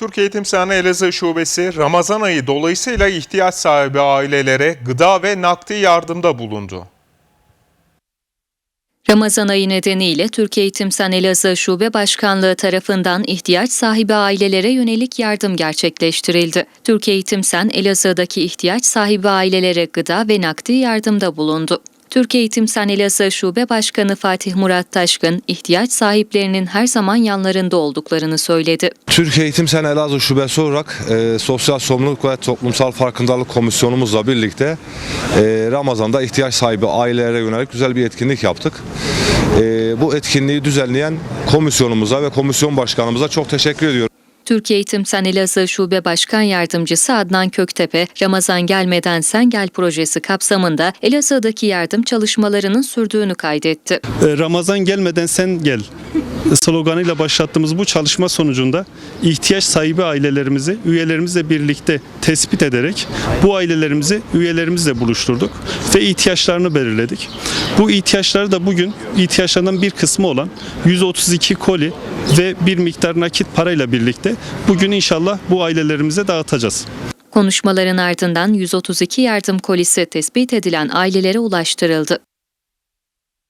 Türk Eğitim Sahanı Elazığ Şubesi Ramazan ayı dolayısıyla ihtiyaç sahibi ailelere gıda ve nakdi yardımda bulundu. Ramazan ayı nedeniyle Türk Eğitim Sen Elazığ Şube Başkanlığı tarafından ihtiyaç sahibi ailelere yönelik yardım gerçekleştirildi. Türk Eğitim Sen Elazığ'daki ihtiyaç sahibi ailelere gıda ve nakdi yardımda bulundu. Türk Eğitim Sen Elazığ Şube Başkanı Fatih Murat Taşkın, ihtiyaç sahiplerinin her zaman yanlarında olduklarını söyledi. Türkiye Eğitim Sen Elazığ Şubesi olarak e, Sosyal Sorumluluk ve Toplumsal Farkındalık Komisyonumuzla birlikte e, Ramazan'da ihtiyaç sahibi ailelere yönelik güzel bir etkinlik yaptık. E, bu etkinliği düzenleyen komisyonumuza ve komisyon başkanımıza çok teşekkür ediyorum. Türkiye Eğitim Sen Elazığ Şube Başkan Yardımcısı Adnan Köktepe, Ramazan Gelmeden Sen Gel projesi kapsamında Elazığ'daki yardım çalışmalarının sürdüğünü kaydetti. E, Ramazan gelmeden sen gel sloganıyla başlattığımız bu çalışma sonucunda ihtiyaç sahibi ailelerimizi üyelerimizle birlikte tespit ederek bu ailelerimizi üyelerimizle buluşturduk ve ihtiyaçlarını belirledik. Bu ihtiyaçları da bugün ihtiyaçlarından bir kısmı olan 132 koli ve bir miktar nakit parayla birlikte bugün inşallah bu ailelerimize dağıtacağız. Konuşmaların ardından 132 yardım kolisi tespit edilen ailelere ulaştırıldı.